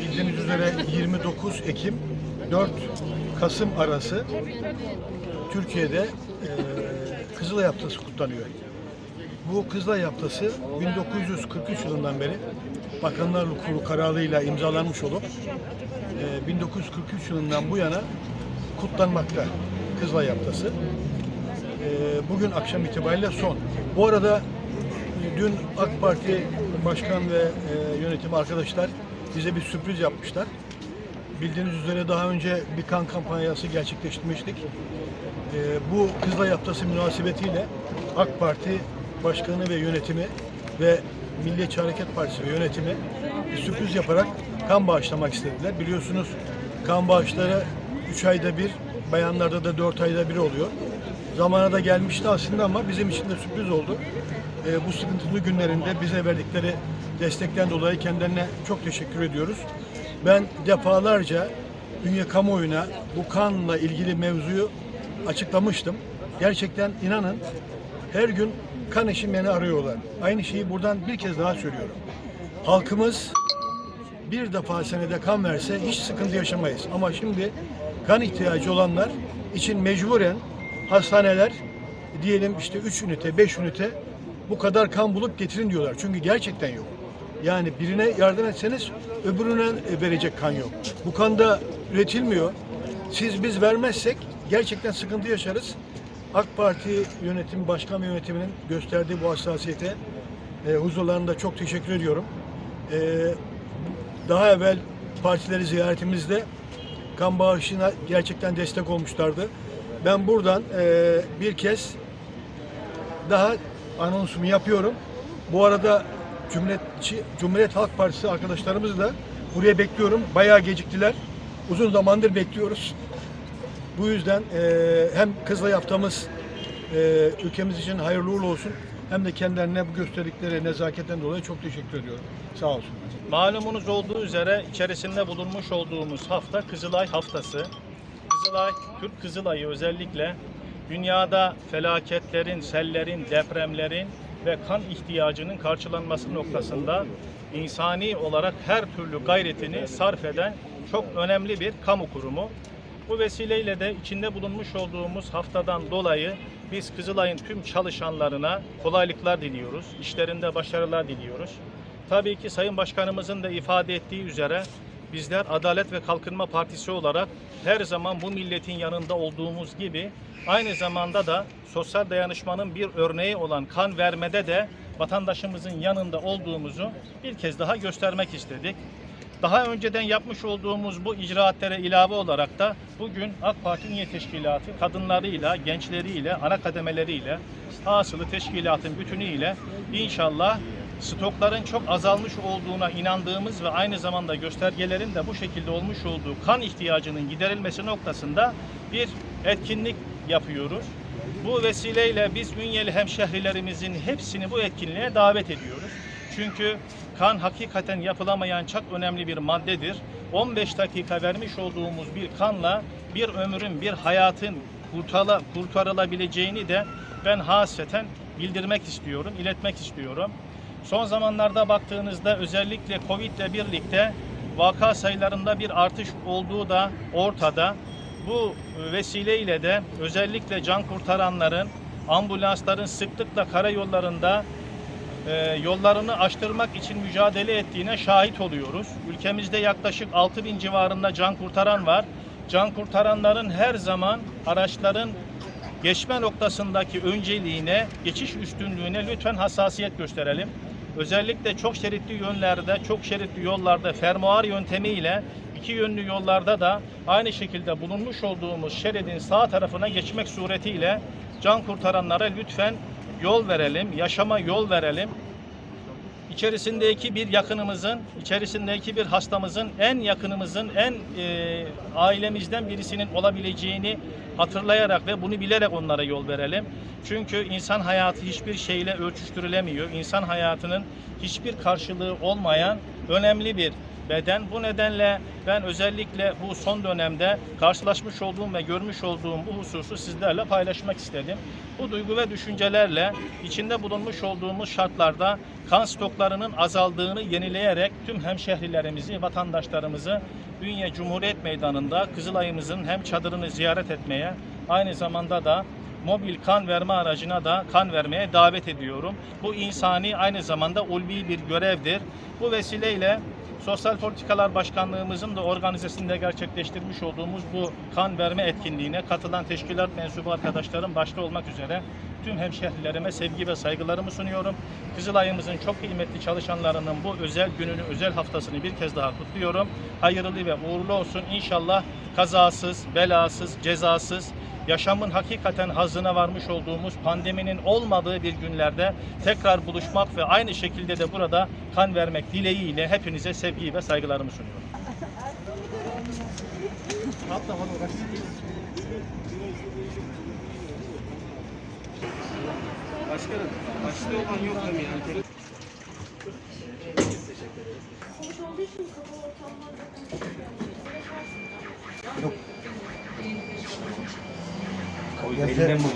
Bildiğiniz üzere 29 Ekim 4 Kasım arası Türkiye'de e, Kızılay Haftası kutlanıyor. Bu Kızılay Haftası 1943 yılından beri Bakanlar Kurulu kararıyla imzalanmış olup e, 1943 yılından bu yana kutlanmakta Kızılay Haftası. E, bugün akşam itibariyle son. Bu arada dün AK Parti Başkan ve e, yönetim arkadaşlar bize bir sürpriz yapmışlar. Bildiğiniz üzere daha önce bir kan kampanyası gerçekleştirmiştik. Ee, bu Kızılay Haftası münasebetiyle AK Parti Başkanı ve yönetimi ve Milliyetçi Hareket Partisi ve yönetimi bir sürpriz yaparak kan bağışlamak istediler. Biliyorsunuz kan bağışları 3 ayda bir, bayanlarda da 4 ayda bir oluyor. Zamana da gelmişti aslında ama bizim için de sürpriz oldu. Ee, bu sıkıntılı günlerinde bize verdikleri destekten dolayı kendilerine çok teşekkür ediyoruz. Ben defalarca dünya kamuoyuna bu kanla ilgili mevzuyu açıklamıştım. Gerçekten inanın her gün kan eşim beni arıyorlar. Aynı şeyi buradan bir kez daha söylüyorum. Halkımız bir defa senede kan verse hiç sıkıntı yaşamayız. Ama şimdi kan ihtiyacı olanlar için mecburen hastaneler diyelim işte 3 ünite, 5 ünite bu kadar kan bulup getirin diyorlar. Çünkü gerçekten yok. Yani birine yardım etseniz öbürüne verecek kan yok. Bu kan da üretilmiyor. Siz biz vermezsek gerçekten sıkıntı yaşarız. AK Parti yönetim, başkan yönetiminin gösterdiği bu hassasiyete e, huzurlarında çok teşekkür ediyorum. E, daha evvel partileri ziyaretimizde kan bağışına gerçekten destek olmuşlardı. Ben buradan e, bir kez daha anonsumu yapıyorum. Bu arada Cumhuriyetçi, Cumhuriyet Halk Partisi arkadaşlarımızı da buraya bekliyorum. Bayağı geciktiler. Uzun zamandır bekliyoruz. Bu yüzden e, hem Kızılay haftamız e, ülkemiz için hayırlı uğurlu olsun hem de kendilerine bu gösterdikleri nezaketten dolayı çok teşekkür ediyorum. Sağ olsun. Malumunuz olduğu üzere içerisinde bulunmuş olduğumuz hafta Kızılay Haftası. Kızılay, Türk Kızılay'ı özellikle dünyada felaketlerin, sellerin, depremlerin ve kan ihtiyacının karşılanması noktasında insani olarak her türlü gayretini sarf eden çok önemli bir kamu kurumu. Bu vesileyle de içinde bulunmuş olduğumuz haftadan dolayı biz Kızılay'ın tüm çalışanlarına kolaylıklar diliyoruz. İşlerinde başarılar diliyoruz. Tabii ki Sayın Başkanımızın da ifade ettiği üzere bizler Adalet ve Kalkınma Partisi olarak her zaman bu milletin yanında olduğumuz gibi aynı zamanda da sosyal dayanışmanın bir örneği olan kan vermede de vatandaşımızın yanında olduğumuzu bir kez daha göstermek istedik. Daha önceden yapmış olduğumuz bu icraatlere ilave olarak da bugün AK Parti Üye Teşkilatı kadınlarıyla, gençleriyle, ana kademeleriyle, hasılı teşkilatın bütünüyle inşallah stokların çok azalmış olduğuna inandığımız ve aynı zamanda göstergelerin de bu şekilde olmuş olduğu kan ihtiyacının giderilmesi noktasında bir etkinlik yapıyoruz. Bu vesileyle biz Ünyeli hemşehrilerimizin hepsini bu etkinliğe davet ediyoruz. Çünkü kan hakikaten yapılamayan çok önemli bir maddedir. 15 dakika vermiş olduğumuz bir kanla bir ömrün, bir hayatın kurtarılabileceğini de ben hasreten bildirmek istiyorum, iletmek istiyorum. Son zamanlarda baktığınızda özellikle Covid ile birlikte vaka sayılarında bir artış olduğu da ortada. Bu vesileyle de özellikle can kurtaranların, ambulansların sıklıkla karayollarında e, yollarını açtırmak için mücadele ettiğine şahit oluyoruz. Ülkemizde yaklaşık 6 bin civarında can kurtaran var. Can kurtaranların her zaman araçların geçme noktasındaki önceliğine, geçiş üstünlüğüne lütfen hassasiyet gösterelim. Özellikle çok şeritli yönlerde, çok şeritli yollarda fermuar yöntemiyle iki yönlü yollarda da aynı şekilde bulunmuş olduğumuz şeridin sağ tarafına geçmek suretiyle can kurtaranlara lütfen yol verelim, yaşama yol verelim. İçerisindeki bir yakınımızın, içerisindeki bir hastamızın, en yakınımızın, en e, ailemizden birisinin olabileceğini hatırlayarak ve bunu bilerek onlara yol verelim. Çünkü insan hayatı hiçbir şeyle ölçüştürülemiyor. İnsan hayatının hiçbir karşılığı olmayan önemli bir beden. Bu nedenle ben özellikle bu son dönemde karşılaşmış olduğum ve görmüş olduğum bu hususu sizlerle paylaşmak istedim. Bu duygu ve düşüncelerle içinde bulunmuş olduğumuz şartlarda kan stoklarının azaldığını yenileyerek tüm hemşehrilerimizi, vatandaşlarımızı Ünye Cumhuriyet Meydanı'nda Kızılay'ımızın hem çadırını ziyaret etmeye aynı zamanda da mobil kan verme aracına da kan vermeye davet ediyorum. Bu insani aynı zamanda ulvi bir görevdir. Bu vesileyle Sosyal Politikalar Başkanlığımızın da organizesinde gerçekleştirmiş olduğumuz bu kan verme etkinliğine katılan teşkilat mensubu arkadaşlarım başta olmak üzere tüm hemşehrilerime sevgi ve saygılarımı sunuyorum. Kızılay'ımızın çok kıymetli çalışanlarının bu özel gününü, özel haftasını bir kez daha kutluyorum. Hayırlı ve uğurlu olsun. İnşallah kazasız, belasız, cezasız, yaşamın hakikaten hazına varmış olduğumuz pandeminin olmadığı bir günlerde tekrar buluşmak ve aynı şekilde de burada kan vermek dileğiyle hepinize sevgi ve saygılarımı sunuyorum. Başkanım, başta olan yok mu yani? İçin ele é sir.